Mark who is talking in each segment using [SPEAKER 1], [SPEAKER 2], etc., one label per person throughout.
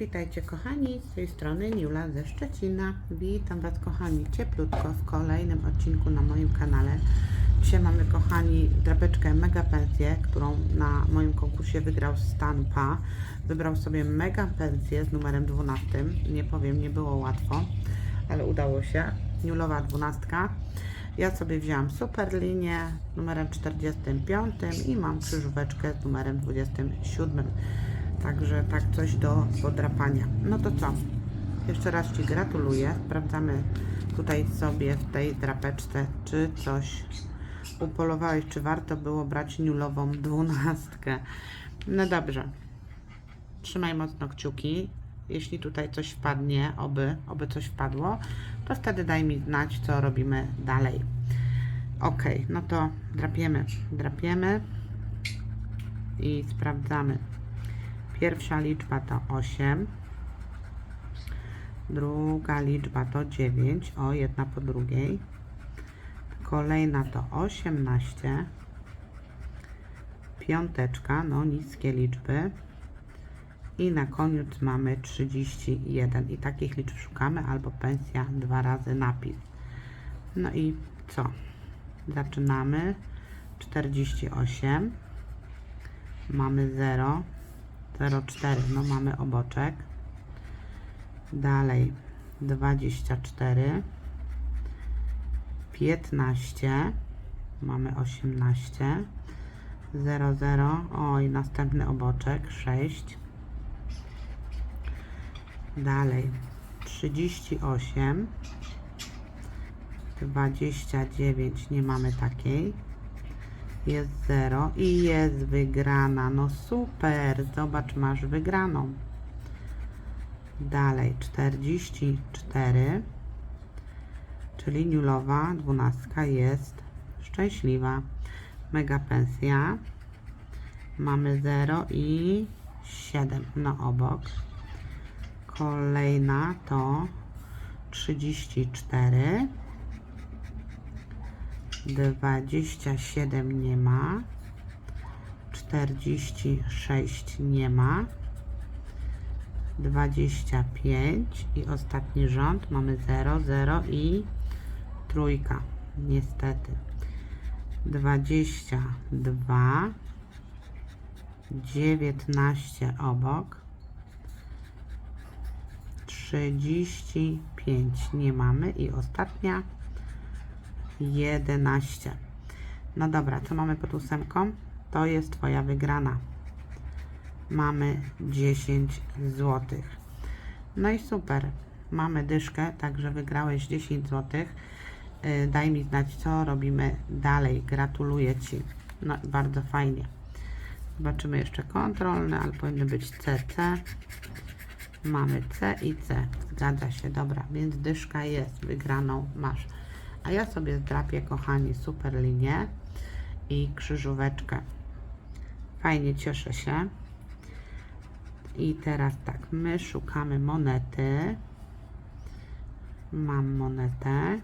[SPEAKER 1] Witajcie kochani, z tej strony Niula ze Szczecina. Witam Was kochani cieplutko w kolejnym odcinku na moim kanale. Dzisiaj mamy kochani drapeczkę Mega Pensję, którą na moim konkursie wygrał Stampa. Wybrał sobie Mega Pensję z numerem 12. Nie powiem, nie było łatwo, ale udało się. Niulowa 12. Ja sobie wzięłam super linię numerem 45 i mam krzyżóweczkę z numerem 27. Także tak coś do podrapania. No to co? Jeszcze raz Ci gratuluję. Sprawdzamy tutaj sobie w tej drapeczce, czy coś upolowałeś, czy warto było brać niulową dwunastkę. No dobrze. Trzymaj mocno kciuki. Jeśli tutaj coś wpadnie, oby, oby coś wpadło, to wtedy daj mi znać, co robimy dalej. Ok, no to drapiemy, drapiemy i sprawdzamy. Pierwsza liczba to 8, druga liczba to 9, o jedna po drugiej. Kolejna to 18, piąteczka, no niskie liczby. I na koniec mamy 31 i takich liczb szukamy albo pensja dwa razy napis. No i co? Zaczynamy 48 mamy 0 0,4 no mamy oboczek. Dalej 24 15 mamy 18 0, 0 oj następny oboczek 6 dalej 38 29 nie mamy takiej jest 0 i jest wygrana. No super, zobacz, masz wygraną. Dalej 44, czyli niulowa dwunastka jest szczęśliwa. Mega pensja. Mamy 0 i 7 na obok. Kolejna to 34. 27 nie ma, 46 nie ma, 25 i ostatni rząd mamy 0, 0 i trójka, niestety. 22, 19 obok, 35 nie mamy i ostatnia 11. No dobra, co mamy pod ósemką? To jest Twoja wygrana. Mamy 10 zł. No i super. Mamy dyszkę, także wygrałeś 10 zł. Yy, daj mi znać, co robimy dalej. Gratuluję Ci. No bardzo fajnie. Zobaczymy jeszcze kontrolne, ale powinny być CC. Mamy C i C. Zgadza się, dobra, więc dyszka jest, wygraną masz. A ja sobie zdrapię, kochani, super linię i krzyżóweczkę. Fajnie, cieszę się. I teraz tak, my szukamy monety. Mam monetę.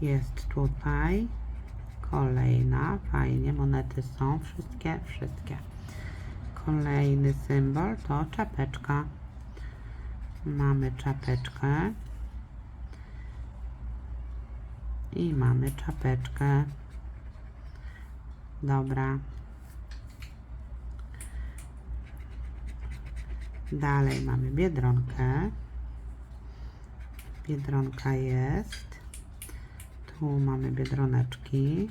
[SPEAKER 1] Jest tutaj. Kolejna, fajnie, monety są, wszystkie, wszystkie. Kolejny symbol to czapeczka. Mamy czapeczkę. I mamy czapeczkę. Dobra. Dalej mamy biedronkę. Biedronka jest. Tu mamy biedroneczki.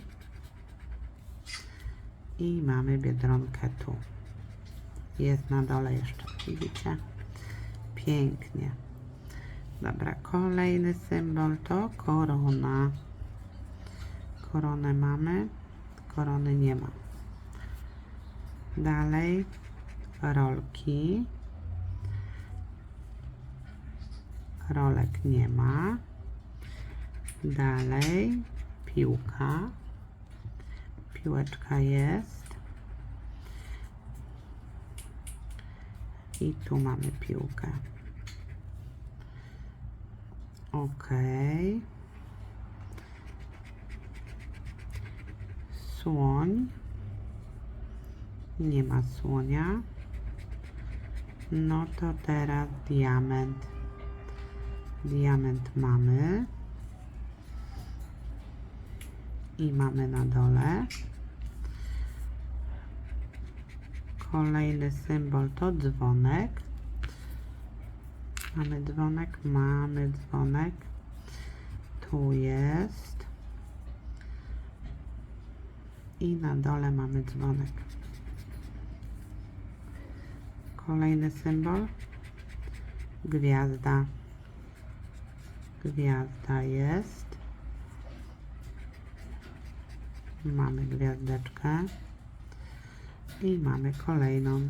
[SPEAKER 1] I mamy biedronkę tu. Jest na dole jeszcze, widzicie? Pięknie. Dobra, kolejny symbol to korona. Koronę mamy, korony nie ma. Dalej rolki. Rolek nie ma. Dalej piłka. Piłeczka jest. I tu mamy piłkę. Ok. Słoń. Nie ma słonia. No to teraz diament. Diament mamy. I mamy na dole. Kolejny symbol to dzwonek. Mamy dzwonek, mamy dzwonek. Tu jest. I na dole mamy dzwonek. Kolejny symbol. Gwiazda. Gwiazda jest. Mamy gwiazdeczkę. I mamy kolejną.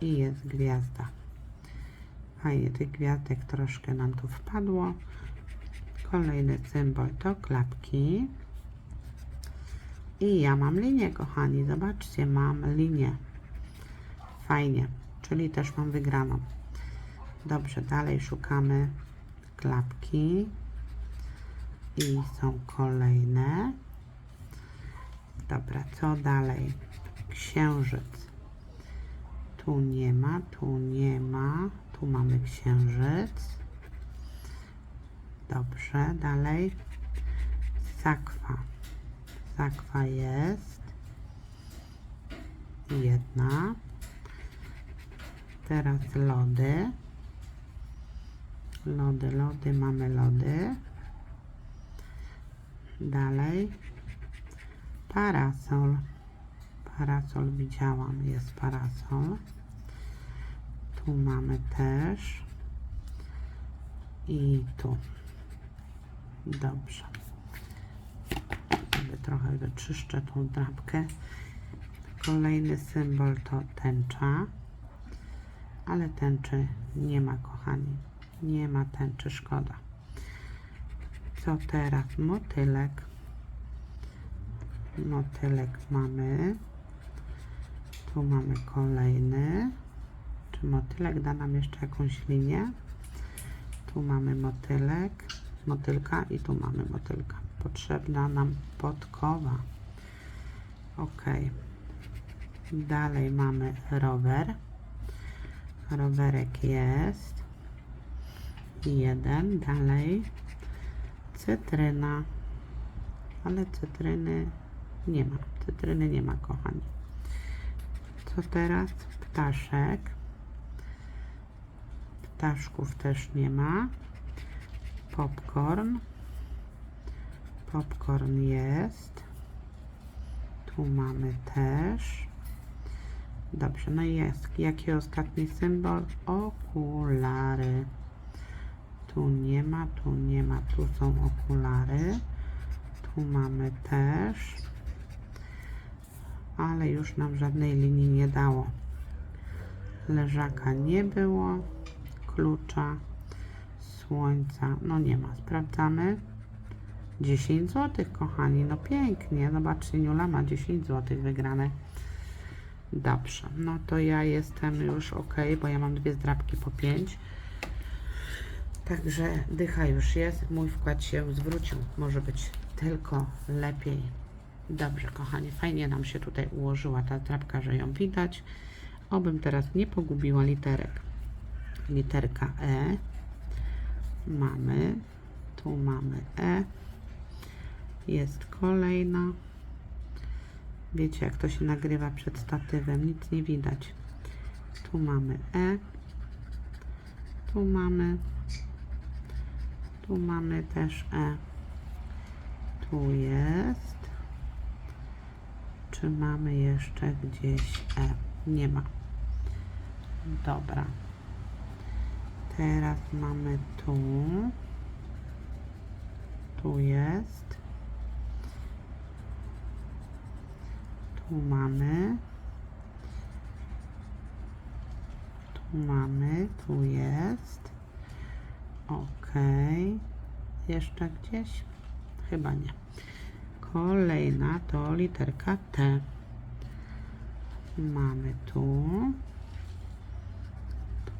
[SPEAKER 1] I jest gwiazda. Fajnie, tych gwiazdek troszkę nam tu wpadło. Kolejny symbol to klapki. I ja mam linię, kochani. Zobaczcie, mam linię. Fajnie, czyli też mam wygraną. Dobrze, dalej szukamy klapki. I są kolejne. Dobra, co dalej? Księżyc. Tu nie ma, tu nie ma. Tu mamy księżyc. Dobrze, dalej. Sakwa. Sakwa jest. Jedna. Teraz lody. Lody, lody, mamy lody. Dalej. Parasol. Parasol widziałam, jest parasol. Tu mamy też. I tu. Dobrze. Sobie trochę wyczyszczę tą drapkę. Kolejny symbol to tęcza. Ale tęczy nie ma, kochani. Nie ma tęczy, szkoda. Co teraz? Motylek. Motylek mamy. Tu mamy kolejny. Motylek da nam jeszcze jakąś linię? Tu mamy motylek, motylka i tu mamy motylka. Potrzebna nam podkowa. Ok. Dalej mamy rower. Rowerek jest. Jeden. Dalej cytryna. Ale cytryny nie ma. Cytryny nie ma, kochani. Co teraz? Ptaszek. Ptaszków też nie ma. Popcorn. Popcorn jest. Tu mamy też. Dobrze, no jest. Jaki ostatni symbol? Okulary. Tu nie ma, tu nie ma, tu są okulary. Tu mamy też. Ale już nam żadnej linii nie dało. Leżaka nie było. Klucza. Słońca. No nie ma. Sprawdzamy. 10 zł, kochani. No pięknie. Zobaczcie, Niula ma 10 zł wygrane. Dobrze. No to ja jestem już ok, bo ja mam dwie zdrabki po 5. Także dycha już jest. Mój wkład się zwrócił. Może być tylko lepiej. Dobrze, kochani. Fajnie nam się tutaj ułożyła ta drapka, że ją widać. Obym teraz nie pogubiła literek. Literka E. Mamy. Tu mamy E. Jest kolejna. Wiecie, jak to się nagrywa przed statywem. Nic nie widać. Tu mamy E. Tu mamy. Tu mamy też E. Tu jest. Czy mamy jeszcze gdzieś E? Nie ma. Dobra. Teraz mamy tu. Tu jest. Tu mamy. Tu mamy. Tu jest. Ok. Jeszcze gdzieś? Chyba nie. Kolejna to literka T. Mamy tu.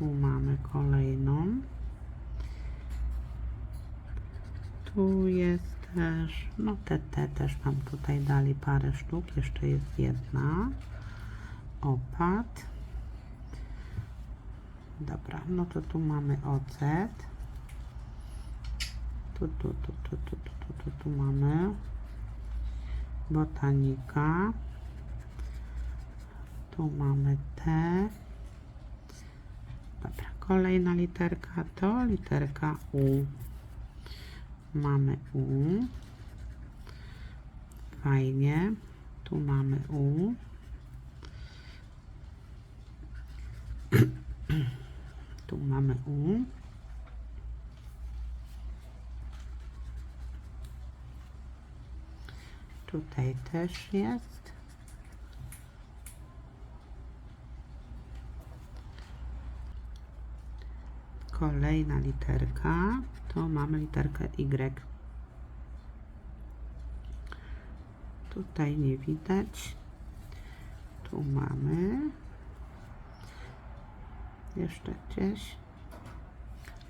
[SPEAKER 1] Tu mamy kolejną. Tu jest też, no te, te też mam tutaj dali parę sztuk. Jeszcze jest jedna. opad. Dobra, no to tu mamy ocet. Tu, tu, tu, tu, tu, tu, tu, tu, tu mamy botanika. Tu mamy T. Dobra, kolejna literka to literka U. Mamy U. Fajnie. Tu mamy U. Tu mamy U. Tutaj też jest. Kolejna literka. To mamy literkę Y. Tutaj nie widać. Tu mamy. Jeszcze gdzieś.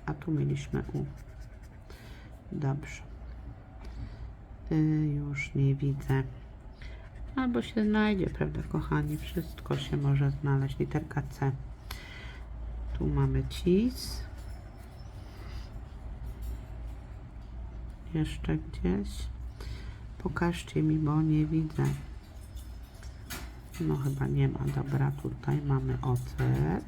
[SPEAKER 1] A tu mieliśmy U. Dobrze. Y, już nie widzę. Albo się znajdzie, prawda, kochani? Wszystko się może znaleźć. Literka C. Tu mamy cis. Jeszcze gdzieś. Pokażcie mi, bo nie widzę. No chyba nie ma. Dobra, tutaj mamy ocet.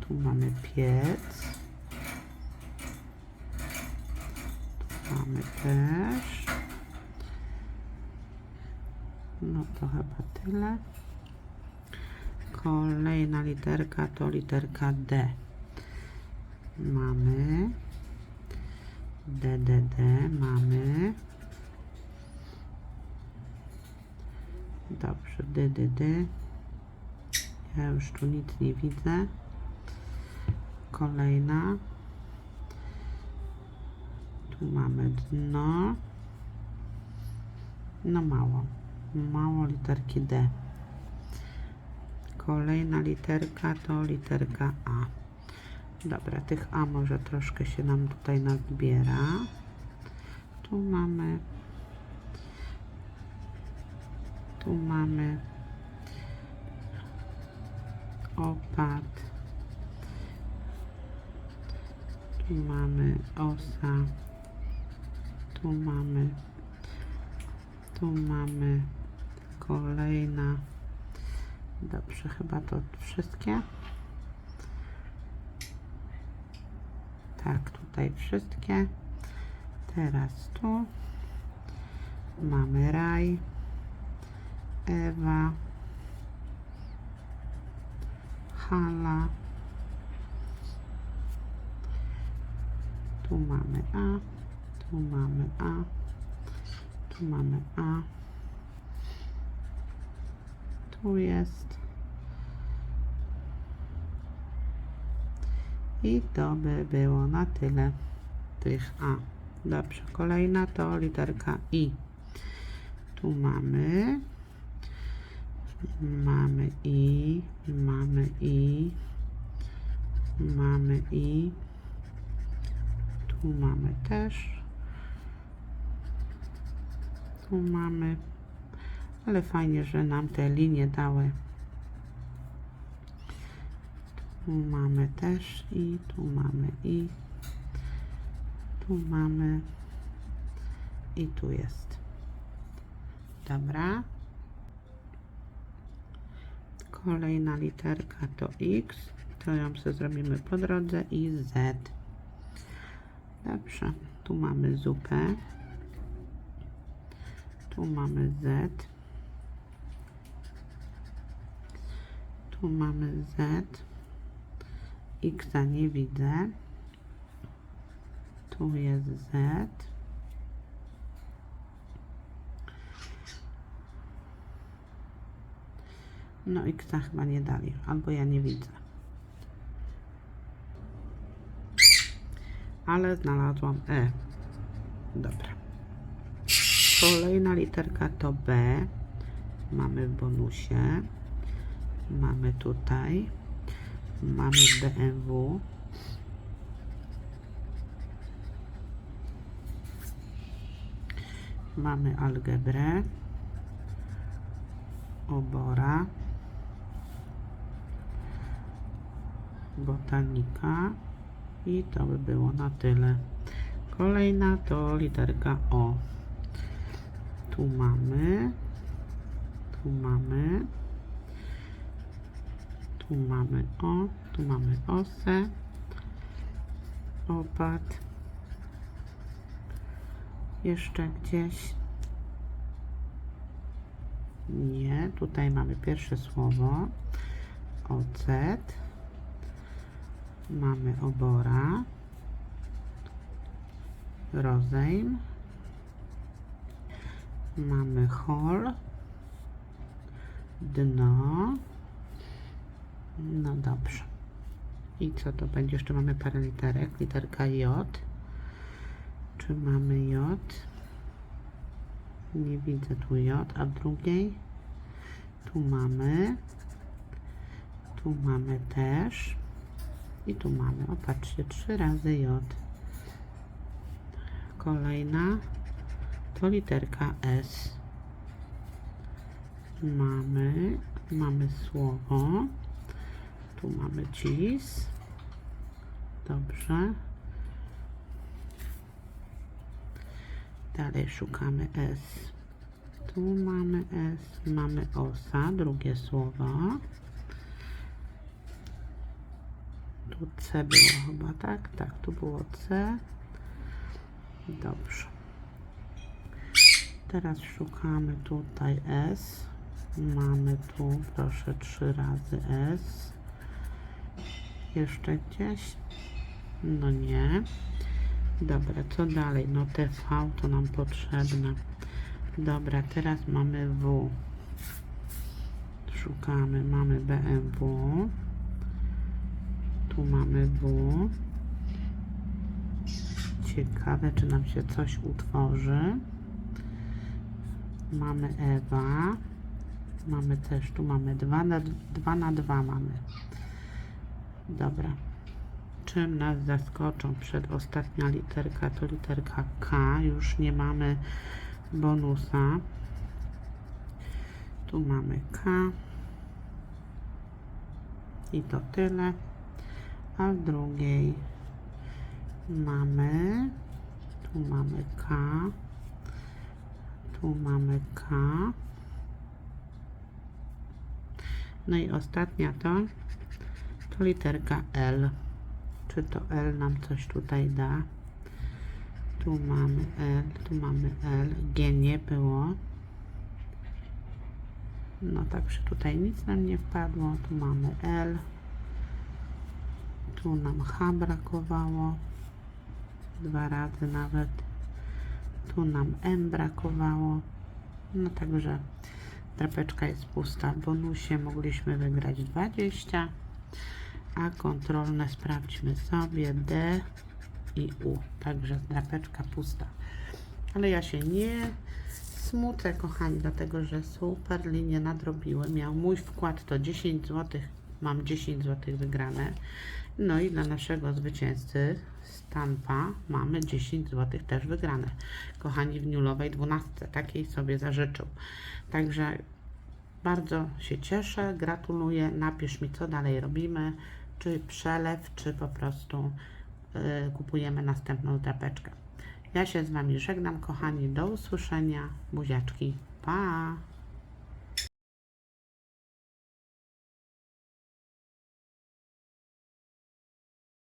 [SPEAKER 1] Tu mamy piec. Tu mamy też. No to chyba tyle. Kolejna literka to literka D. Mamy D, D, D, mamy. Dobrze, D, D, D. Ja już tu nic nie widzę. Kolejna. Tu mamy dno. No mało. Mało literki D. Kolejna literka to literka A. Dobra, tych A może troszkę się nam tutaj nazbiera. Tu mamy. Tu mamy opad. Tu mamy osa. Tu mamy. Tu mamy kolejna. Dobrze, chyba to wszystkie. Tak, tutaj wszystkie. Teraz tu mamy raj, Ewa, Hala. Tu mamy A, tu mamy A, tu mamy A. Tu jest. I to by było na tyle tych A. Dobrze, kolejna to literka I. Tu mamy. Mamy I, mamy I, mamy I. Tu mamy też. Tu mamy. Ale fajnie, że nam te linie dały. Tu mamy też i tu mamy i tu mamy i tu jest. Dobra. Kolejna literka to X. To ją sobie zrobimy po drodze i Z. Dobrze. Tu mamy zupę. Tu mamy Z. Tu mamy Z. X nie widzę. Tu jest Z. No X chyba nie dali, albo ja nie widzę. Ale znalazłam E. Dobra. Kolejna literka to B. Mamy w bonusie. Mamy tutaj. Mamy BMW. Mamy algebrę. obora, botanika i to by było na tyle. Kolejna to literka O. Tu mamy, tu mamy, tu mamy O, tu mamy osę, opad, jeszcze gdzieś. Nie, tutaj mamy pierwsze słowo. Ocet. Mamy obora. Rozejm. Mamy hol. Dno. No dobrze. I co to będzie? Jeszcze mamy parę literek. Literka J. Czy mamy J? Nie widzę tu J, a w drugiej tu mamy, tu mamy też i tu mamy, o patrzcie, trzy razy J. Kolejna to literka S. Mamy, mamy słowo, tu mamy cis, dobrze. Dalej szukamy S. Tu mamy S, mamy osa, drugie słowo. Tu C było chyba, tak? Tak, tu było C. Dobrze. Teraz szukamy tutaj S. Mamy tu, proszę, trzy razy S. Jeszcze gdzieś? No nie. Dobra, co dalej? No TV to nam potrzebne. Dobra, teraz mamy W. Szukamy, mamy BMW. Tu mamy W. Ciekawe, czy nam się coś utworzy. Mamy Ewa. Mamy też, tu mamy 2 na 2 na 2 mamy. Dobra. Czym nas zaskoczą przedostatnia literka? To literka K. Już nie mamy bonusa. Tu mamy K. I to tyle. A w drugiej mamy tu mamy K. Tu mamy K. No i ostatnia to to literka L czy to L nam coś tutaj da. Tu mamy L, tu mamy L, G nie było. No także tutaj nic nam nie wpadło. Tu mamy L. Tu nam H brakowało. Dwa razy nawet. Tu nam M brakowało. No także drapeczka jest pusta. W bonusie mogliśmy wygrać 20 a kontrolne sprawdźmy sobie D i U. Także drapeczka pusta. Ale ja się nie smucę, kochani, dlatego że super linie nadrobiły. Miał mój wkład to 10 zł. Mam 10 zł wygrane. No i dla naszego zwycięzcy Stampa mamy 10 zł też wygrane. Kochani, w Niulowej 12 takiej sobie zażyczył. Także bardzo się cieszę, gratuluję. Napisz mi, co dalej robimy czy przelew, czy po prostu y, kupujemy następną drapeczkę. Ja się z Wami żegnam, kochani. Do usłyszenia. Buziaczki. Pa!